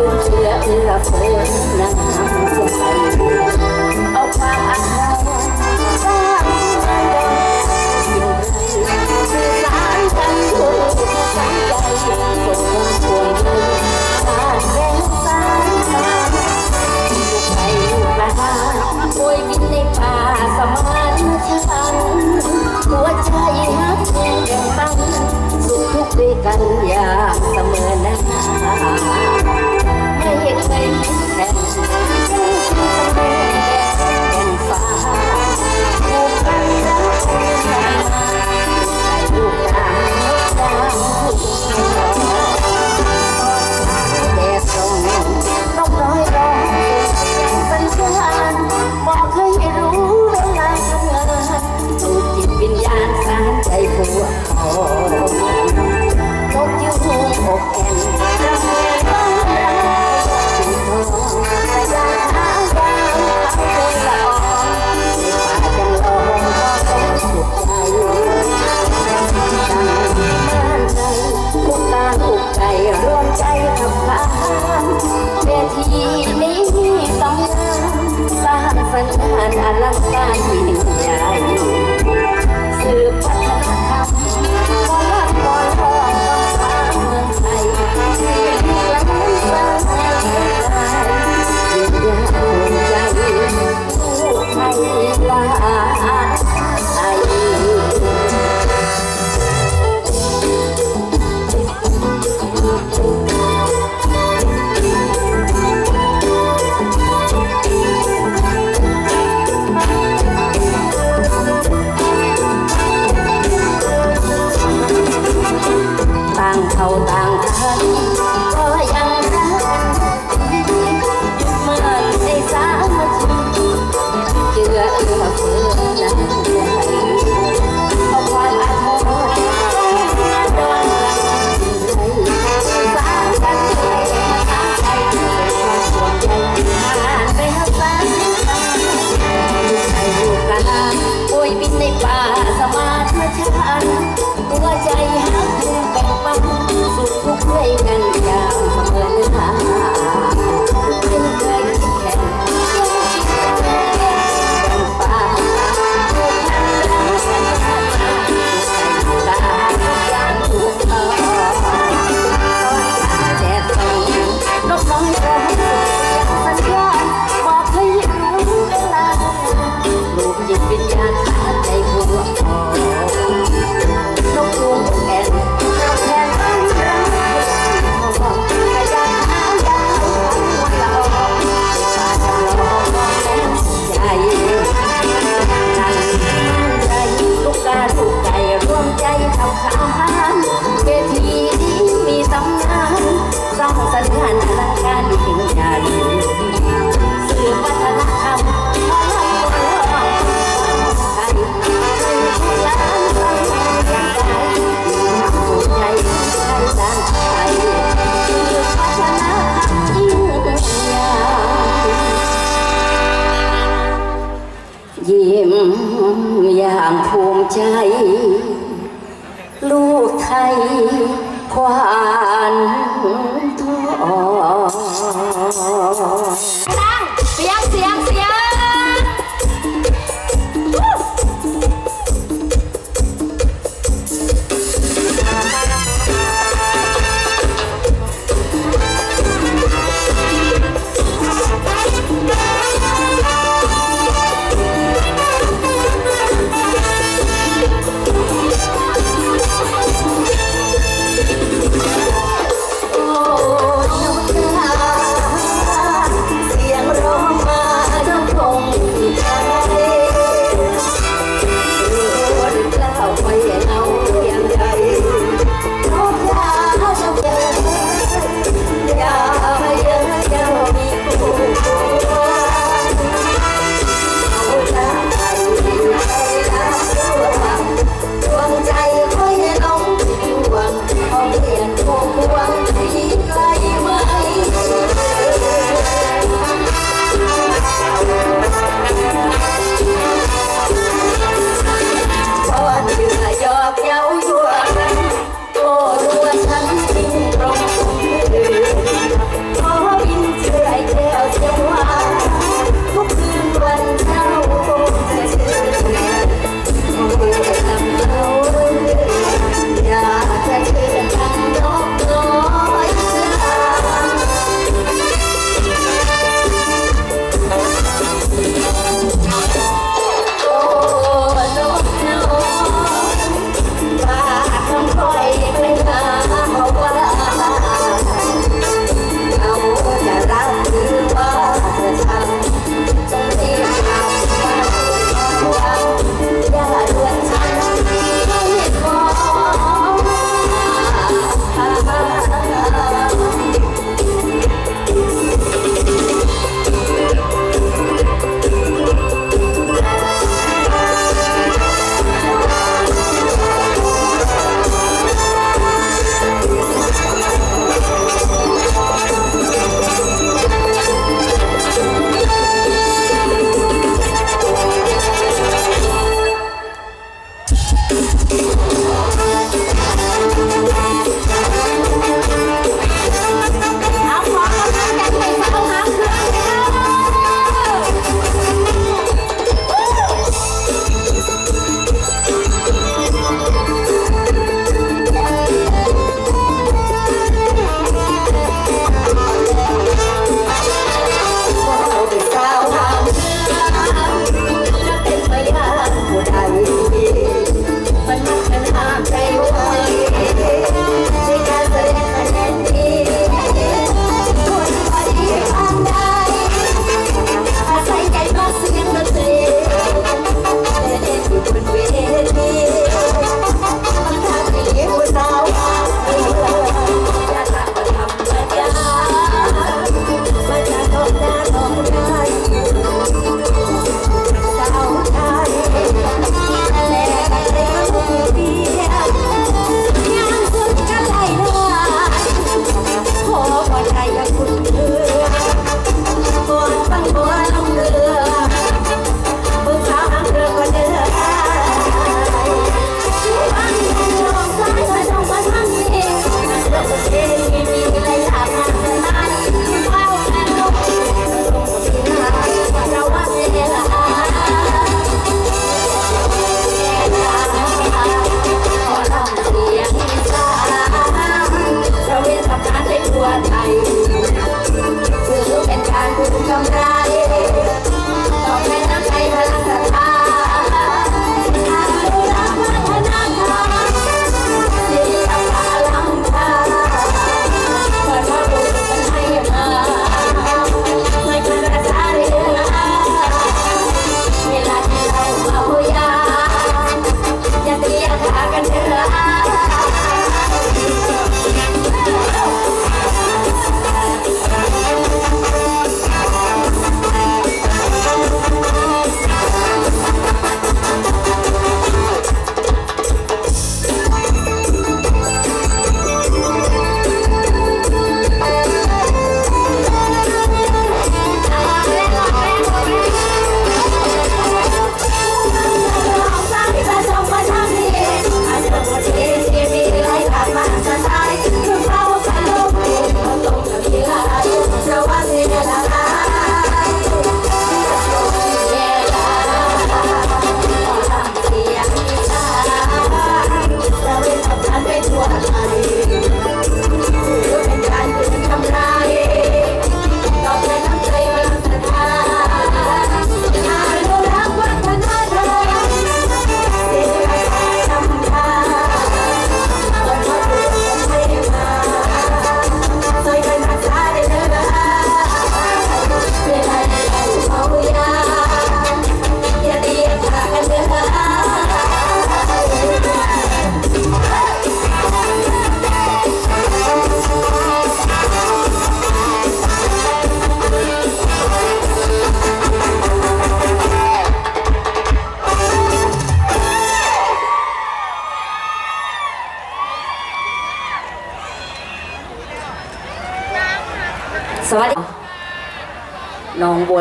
จุนเจือเอื้อเฟื้อน้ำใจเอาความอัเราสร้งใจยิ่งไรสื่อสารกันทุกสังใจคนคนควรยนขาดแสางมาลูกไปมาป่ยบินในป่าสมานฉันหัวใจหักแรงตั้งสุขทุกข์ด้วยกันย่า take ลูกไทยขวานทอง ตั้งเสียงเสียง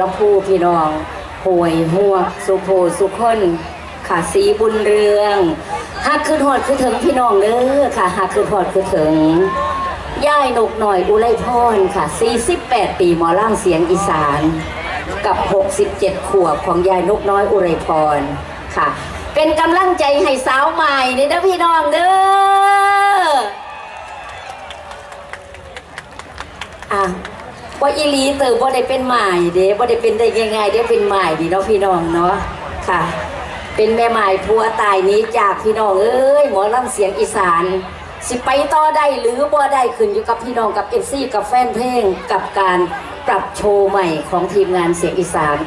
ลำพูพี่น้องห่วยหัวสุโพสุคนค่ะสีบุญเรืองหักคือหอดคือถึงพี่น้องเด้อค่ะหักคือหอดคือถึงย่ายนกหน่อยอุไรพรค่ะ 48 ปีหมอล่างเสียงอีสาน กับ 67 ขวบของยายนกน้อยอุไรพรค่ะ เป็นกำลังใจให้สาวใหม่นี่นะพี่น้องเด้ออะ ว่าอีหลีเติบว่าได้เป็นใหม่เด้ว่าได้เป็นได้ยังไงเด้เป็นใหม่ดีเนาะพี่น้องเนาะค่ะ เป็นแม่ใหม่พัวตายนี้จากพี่น้องเอ้ยหมอลำเสียงอีสาน สิไปต่อได้หรือบ่ได้ขึ้นอยู่กับพี่น้องกับเอฟซีกับแฟนเพลงกับการปรับโชว์ใหม่ของทีมงานเสียงอีสาน